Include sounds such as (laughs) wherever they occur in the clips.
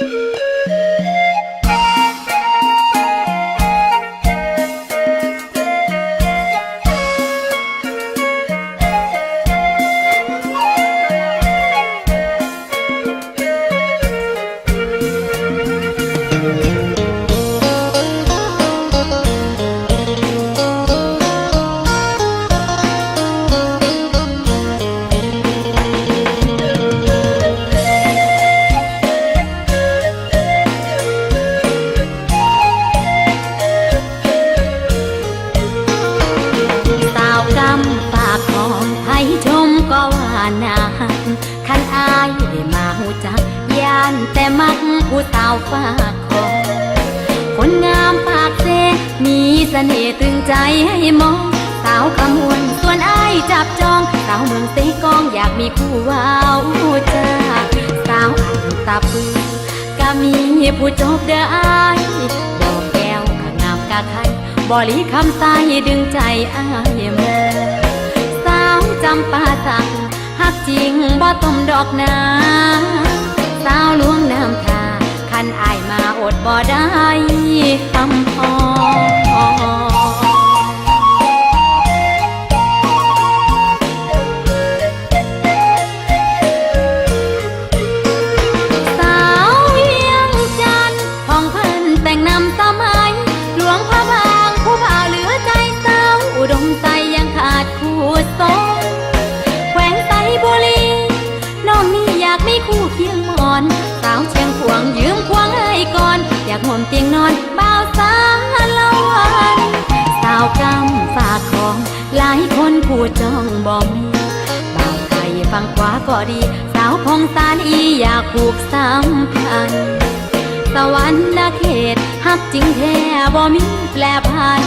Woo! (laughs) แต่มักผู้สาวฝากขอคนงามปากเซมีเสน่ห์ตึงใจให้มอง สาวขมวนส่วนอายจับจอง สาวเมืองเตกองอยากมีคู่ว้าวจ้าสาวอันตาปือก็มีผู้จบเด้ออดอกแก้วก็งามกะไทยบอลีคำใสดึงใจอายมาสาวจำปาสักหักจริงบ่ต้มดอกนาาวลวงน้ำตาคันอายมาอดบ่ได้คำพอ เตียงนอนเบาสาละวันสาวกำฝากของหลายคนผู้จ้องบ่มีบ่าไทยฟังขวาก็ดี สาวพงสารอีอยากผูกสัมพันธ์สวรรค์นาเขตฮักจริงแท้บ่มีแปลพัน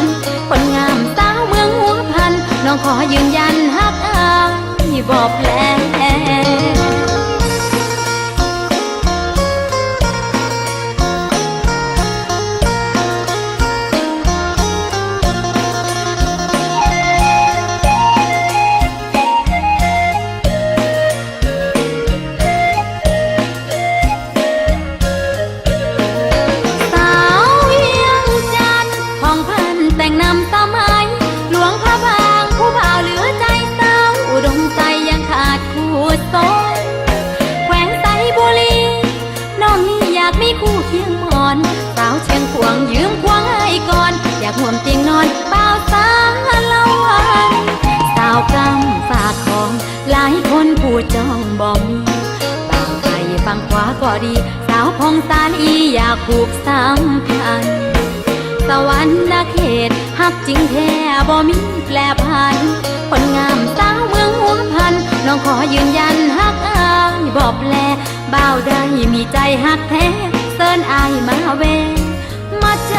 คนงามสาวเมืองหัวพัน น้องขอยืนยันฮักอายบ่แปล จ้องบ่มีบางไทยฟังขวาก็ดี สาวพงสารอีอยากผูกสัมพันธ์สวรรค์นาเขตฮักจริงแท้บ่มีแปลพันคนงามสาวเมืองหัวพัน น้องขอยืนยันฮักอายบ่แลบ่าวได้มีใจฮักแท้เซินอายมาเวมาใจ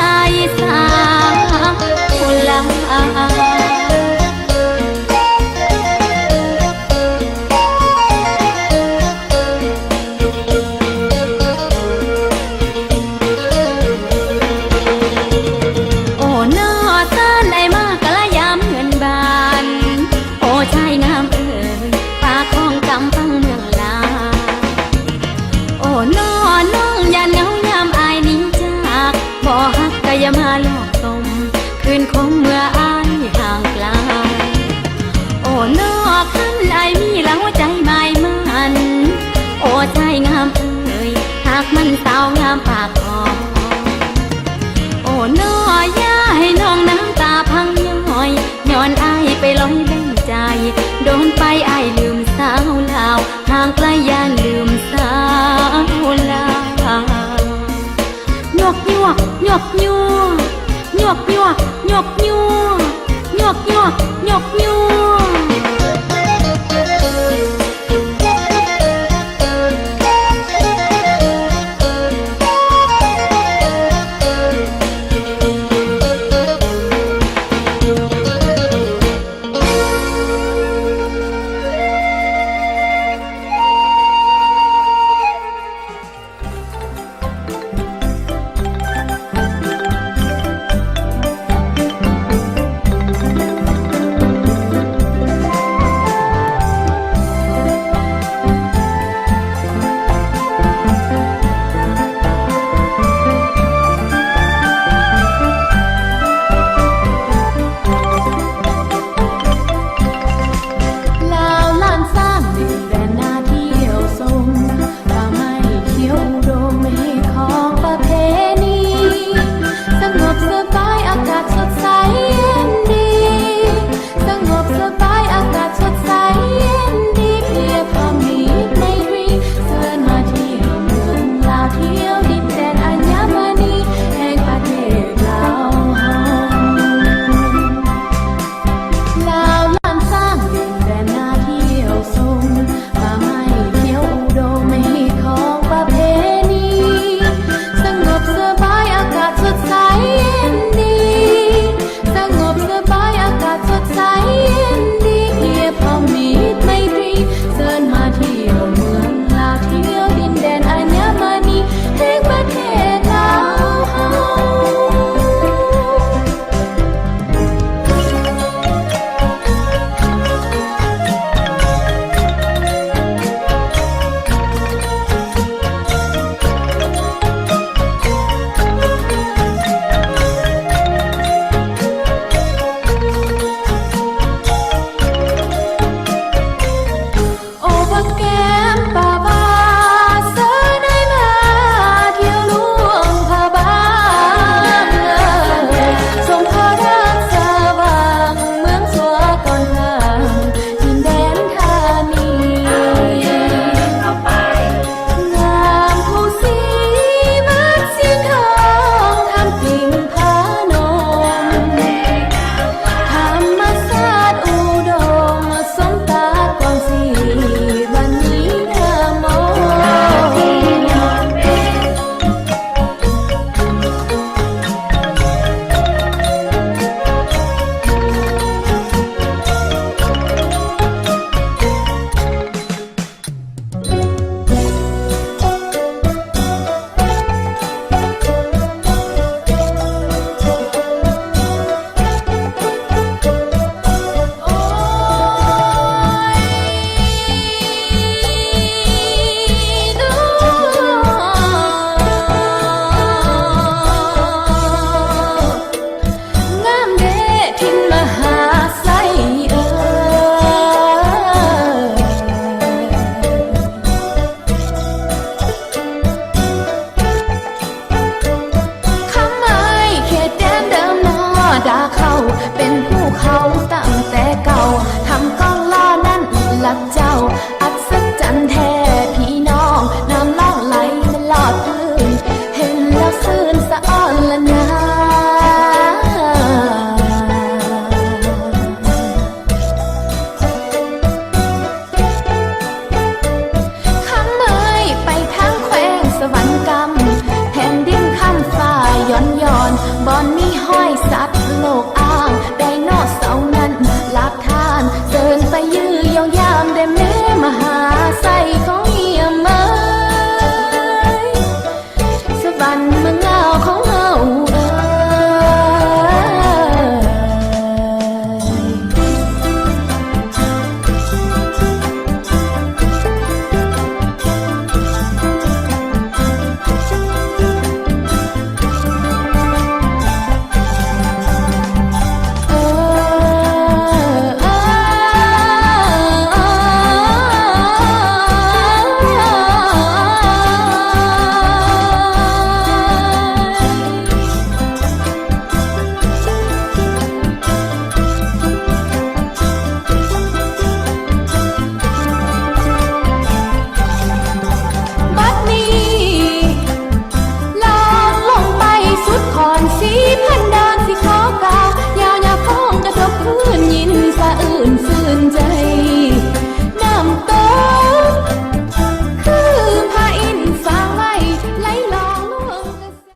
สาวคนลา โดนไปไอลืมสาวลาวห่างไกลยานลืมสาวลาวยกยวกยกยว